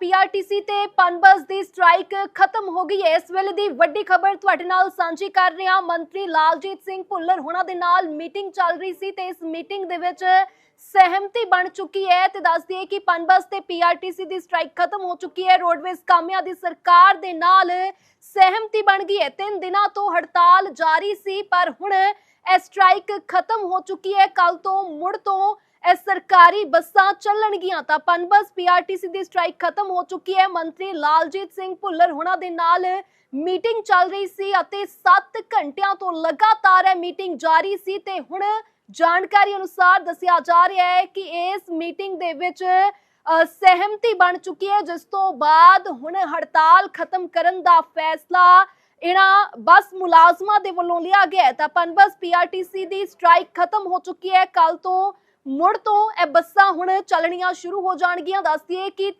PRTC ਤੇ ਪਨਬਸ ਦੀ strike ਖਤਮ ਹੋ ਗਈ ਹੈ। ਇਸ ਵੇਲੇ ਦੀ ਵੱਡੀ ਖਬਰ ਤੁਹਾਡੇ ਨਾਲ ਸਾਂਝੀ ਕਰ ਰਹੇ ਹਾਂ। ਮੰਤਰੀ ਲਾਲਜੀਤ ਸਿੰਘ ਭੁੱਲਰ ਹੁਣਾਂ ਦੇ ਨਾਲ ਮੀਟਿੰਗ ਚੱਲ ਰਹੀ ਸੀ ਤੇ ਇਸ ਮੀਟਿੰਗ ਦੇ ਵਿੱਚ ਸਹਿਮਤੀ ਬਣ ਚੁੱਕੀ ਹੈ ਤੇ ਦੱਸ ਦਈਏ ਕਿ ਪਨਬਸ ਤੇ ਪੀਆਰਟੀਸੀ ਦੀ ਸਟ੍ਰਾਈਕ ਖਤਮ ਹੋ ਚੁੱਕੀ ਹੈ। ਰੋਡਵੇਜ਼ ਕਾਮਿਆਂ ਦੀ ਸਰਕਾਰ ਦੇ ਨਾਲ ਸਹਿਮਤੀ ਬਣ ਗਈ ਹੈ। ਤਿੰਨ ਦਿਨਾਂ ਤੋਂ ਹੜਤਾਲ ਜਾਰੀ ਸੀ, ਪਰ ਹੁਣ ਇਹ ਸਟ੍ਰਾਈਕ ਖਤਮ ਹੋ ਚੁੱਕੀ ਹੈ। ਕੱਲ ਤੋਂ ਮੁੜ ਤੋਂ ਇਹ ਸਰਕਾਰੀ ਬੱਸਾਂ ਚੱਲਣਗੀਆਂ ਤਾਂ ਪਨਬਸ ਪੀਆਰਟੀਸੀ ਦੀ ਸਟ੍ਰਾਈਕ ਖਤਮ ਹੋ ਚੁੱਕੀ ਹੈ। ਮੰਤਰੀ ਲਾਲਜੀਤ ਸਿੰਘ ਭੁੱਲਰ ਹੁਣਾਂ ਦੇ ਨਾਲ ਮੀਟਿੰਗ ਚੱਲ ਰਹੀ ਸੀ ਅਤੇ 7 ਘੰਟਿਆਂ ਤੋਂ ਲਗਾਤਾਰ ਇਹ ਮੀਟਿੰਗ ਜਾਰੀ ਸੀ ਤੇ ਹੁਣ ਜਾਣਕਾਰੀ ਅਨੁਸਾਰ ਦੱਸਿਆ ਜਾ ਰਿਹਾ ਹੈ ਕਿ ਇਸ ਮੀਟਿੰਗ ਦੇ ਵਿੱਚ ਸਹਿਮਤੀ ਬਣ ਚੁੱਕੀ ਹੈ। ਜਿਸ ਤੋਂ ਬਾਅਦ ਹੁਣ ਹੜਤਾਲ ਖਤਮ ਕਰਨ ਦਾ ਫੈਸਲਾ ਇਹਨਾਂ ਬੱਸ ਮੁਲਾਜ਼ਮਾਂ ਦੇ ਵੱਲੋਂ ਲਿਆ ਗਿਆ ਹੈ। ਤਾਂ ਪਨਬਸ ਪੀਆਰਟੀਸੀ ਦੀ ਸਟ੍ਰਾਈਕ ਖਤਮ ਹੋ ਚੁੱਕੀ ਹੈ। ਕੱਲ ਤੋਂ ਮੁੜ ਤੋਂ ਇਹ ਬੱਸਾਂ ਹੁਣ ਚੱਲਣੀਆਂ ਸ਼ੁਰੂ ਹੋ ਜਾਣਗੀਆਂ। ਦੱਸਦੀਏ ਕਿ